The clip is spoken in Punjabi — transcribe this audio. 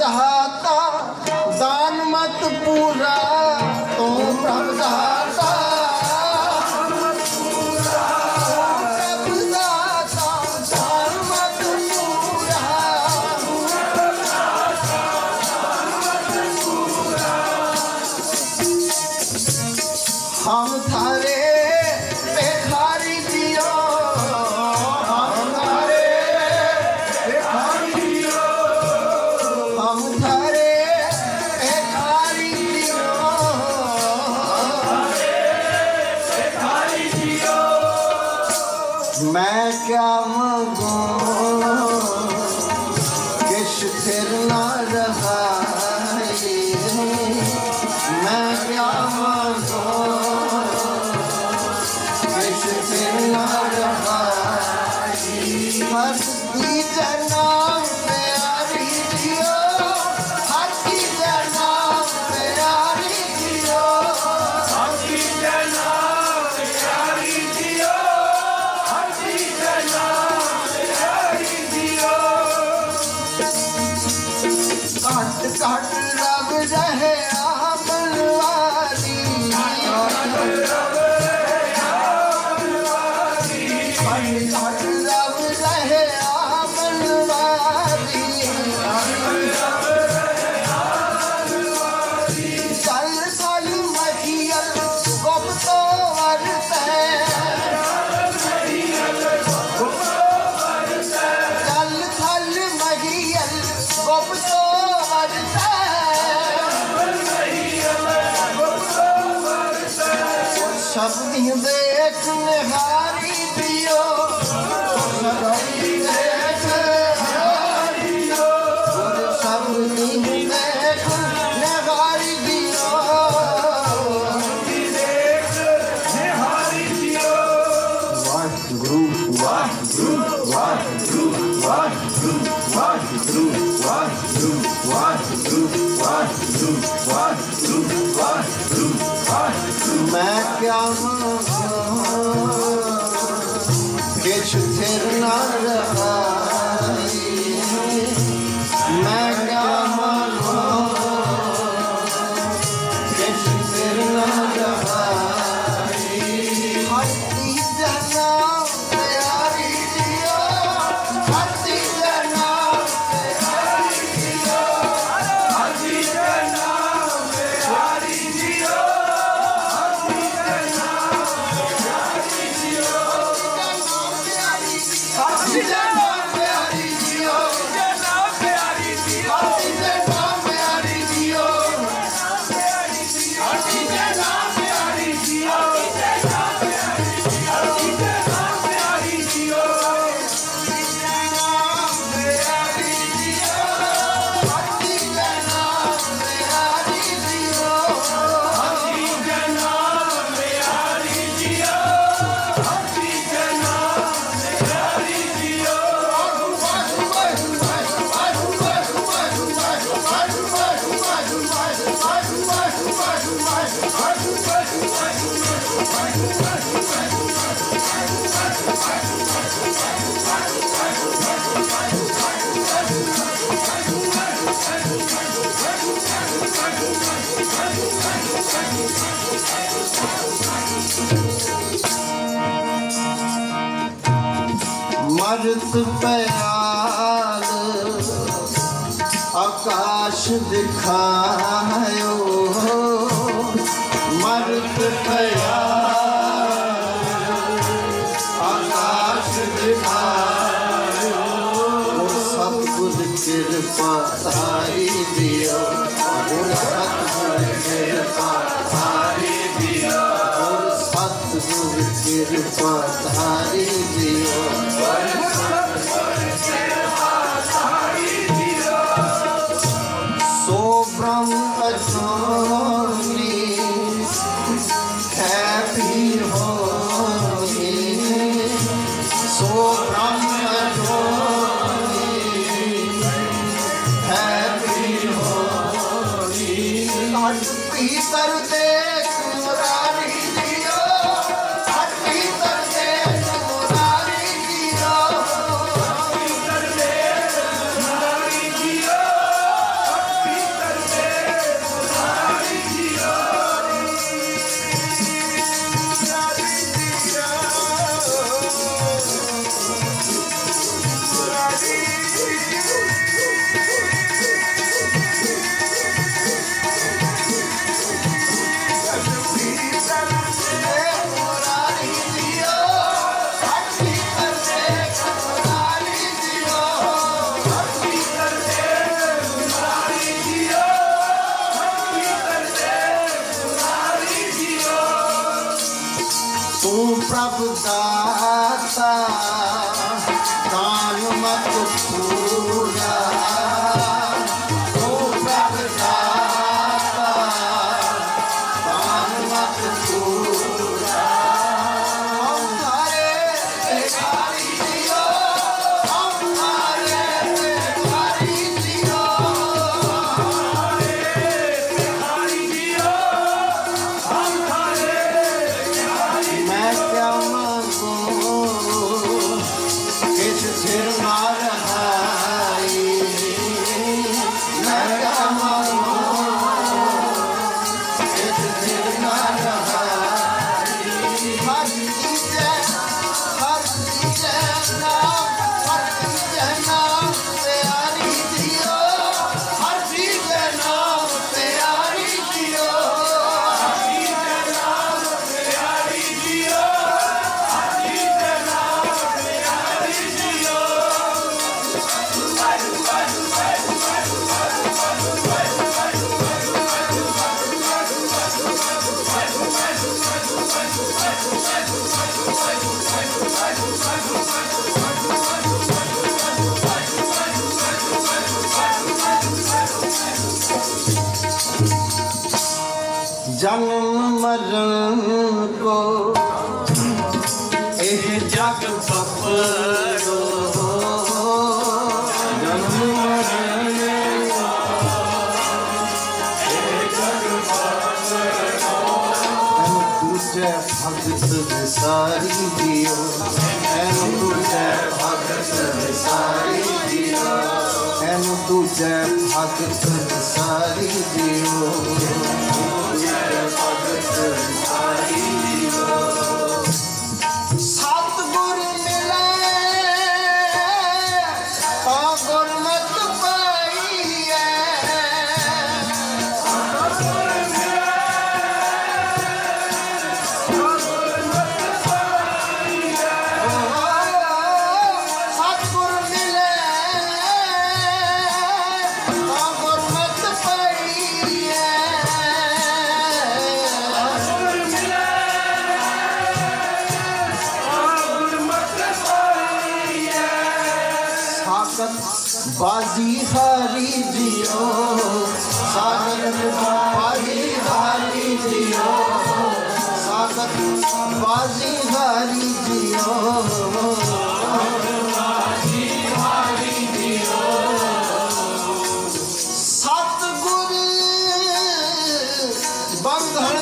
জাহাজ ਮੈਂ ਕਿਆ ਮੰਗੂ ਅਰਥ ਪਿਆਲ ਆਕਾਸ਼ ਦਿਖਾਇਓ ਮਰਤ ਪਿਆਲ ਆਕਾਸ਼ ਦਿਖਾਇਓ ਸਭ ਕੁਝ ਕਿਰਪਾ ਸਾਰੀ ਦਿਓ ਸਤਿਗੁਰ ਕਿਰਪਾ ਕਿਰਪਾ Pis para o texto जन्म मरण को यह जग सफल ਬਾਜ਼ੀ ਹਾਰੀ ਜਿਓ ਸਾਗਰ ਬਾਜ਼ੀ ਹਾਰੀ ਜਿਓ ਸਾਗਰ ਬਾਜ਼ੀ ਹਾਰੀ ਜਿਓ ਸਤ ਗੁਰ ਬੰਦ